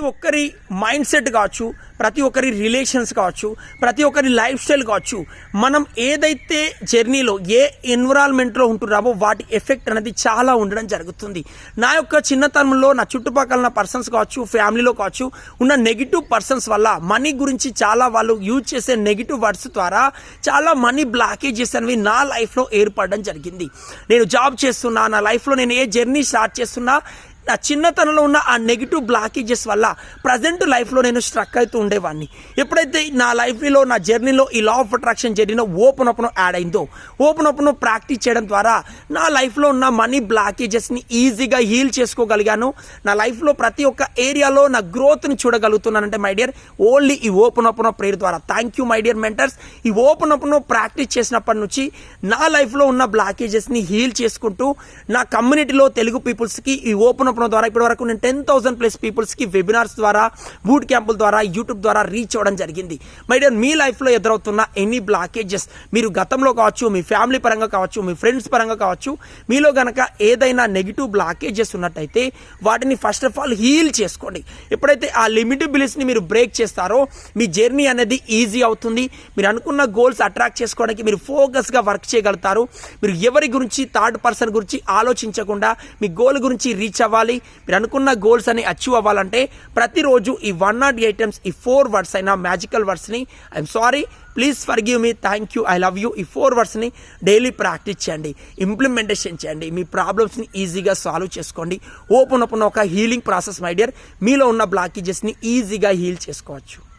ప్రతి ఒక్కరి mind set కావచ్చు ప్రతి ఒక్కరి రిలేషన్స్ కావచ్చు ప్రతి ఒక్కరి లైఫ్ స్టైల్ కావచ్చు మనం ఏదైతే జర్నీలో ఏ ఎన్విరాన్మెంట్లో ఉంటున్నామో వాటి ఎఫెక్ట్ అనేది చాలా ఉండడం జరుగుతుంది. నా యొక్క చిన్నతనంలో నా చుట్టుపక్కల ఉన్న పర్సన్స్ కావచ్చు ఫ్యామిలీలో కావచ్చు ఉన్న నెగిటివ్ పర్సన్స్ వల్ల మనీ గురించి చాలా వాళ్ళు యూజ్ చేసే నెగిటివ్ వర్డ్స్ ద్వారా చాలా మనీ బ్లాకేజెస్ అనేవి నా లైఫ్లో ఏర్పడడం జరిగింది. నేను జాబ్ చేస్తున్నా నా లైఫ్లో నేను ఏ జర్నీ స్టార్ట్ చేస్తున్నా నా చిన్నతనంలో ఉన్న ఆ నెగిటివ్ బ్లాకేజెస్ వల్ల ప్రజెంట్ లైఫ్లో నేను స్ట్రక్ అవుతూ ఉండేవాడిని. ఎప్పుడైతే నా లైఫ్లో నా జర్నీలో ఈ లా ఆఫ్ అట్రాక్షన్ జర్నీలో ఓపెన్ ఓపెన్ యాడ్ అయిందో ఓపెన్ ఓపెన్ ప్రాక్టీస్ చేయడం ద్వారా నా లైఫ్లో ఉన్న మనీ బ్లాకేజెస్ని ఈజీగా హీల్ చేసుకోగలిగాను. నా లైఫ్లో ప్రతి ఒక్క ఏరియాలో నా గ్రోత్ని చూడగలుగుతున్నానంటే మై డియర్ ఓన్లీ ఈ ఓపెన్ ఓపెన్ ప్రేయర్ ద్వారా. Thank you my dear mentors ఈ ఓపెన్ ఓపెన్ ప్రాక్టీస్ చేసినప్పటి నుంచి నా లైఫ్లో ఉన్న బ్లాకేజెస్ని హీల్ చేసుకుంటూ నా కమ్యూనిటీలో తెలుగు పీపుల్స్కి ఈ ఓపెన్ ఓపెన్ ద్వారా ఇప్పటి వరకు నేను టెన్ థౌసండ్ ప్లస్ పీపుల్స్కి వెబినార్స్ ద్వారా బూట్ క్యాంపుల ద్వారా యూట్యూబ్ ద్వారా రీచ్ అవ్వడం జరిగింది. మై డియర్ మీ లైఫ్లో ఎదురవుతున్న ఎనీ బ్లాకేజెస్ మీరు గతంలో కావచ్చు మీ ఫ్యామిలీ పరంగా కావచ్చు మీ ఫ్రెండ్స్ పరంగా కావచ్చు మీలో గనక ఏదైనా నెగిటివ్ బ్లాకేజెస్ ఉన్నట్టయితే వాటిని ఫస్ట్ ఆఫ్ ఆల్ హీల్ చేసుకోండి. ఎప్పుడైతే ఆ లిమిటబిలిటీస్ని మీరు బ్రేక్ చేస్తారో మీ జర్నీ అనేది ఈజీ అవుతుంది. మీరు అనుకున్న గోల్స్ అట్రాక్ట్ చేసుకోవడానికి మీరు ఫోకస్గా వర్క్ చేయగలుగుతారు. మీరు ఎవరి గురించి థర్డ్ పర్సన్ గురించి ఆలోచించకుండా మీ గోల్ గురించి రీచ్ అవ్వాలి మీరు అనుకున్న గోల్స్ అని అచీవ్ అవ్వాలంటే ప్రతిరోజు ఈ వన్ నాట్ ఐటమ్స్ ఈ ఫోర్ వర్డ్స్ అయిన magical వర్డ్స్ని I'm sorry please forgive me thank you I love you ఈ ఫోర్ వర్డ్స్ని డైలీ ప్రాక్టీస్ చేయండి. ఇంప్లిమెంటేషన్ చేయండి. మీ ప్రాబ్లమ్స్ని ఈజీగా సాల్వ్ చేసుకోండి. ఓపెన్ ఓపెన్ ఒక హీలింగ్ ప్రాసెస్ మై డియర్ మీలో ఉన్న బ్లాకేజెస్ని ఈజీగా హీల్ చేసుకోవచ్చు.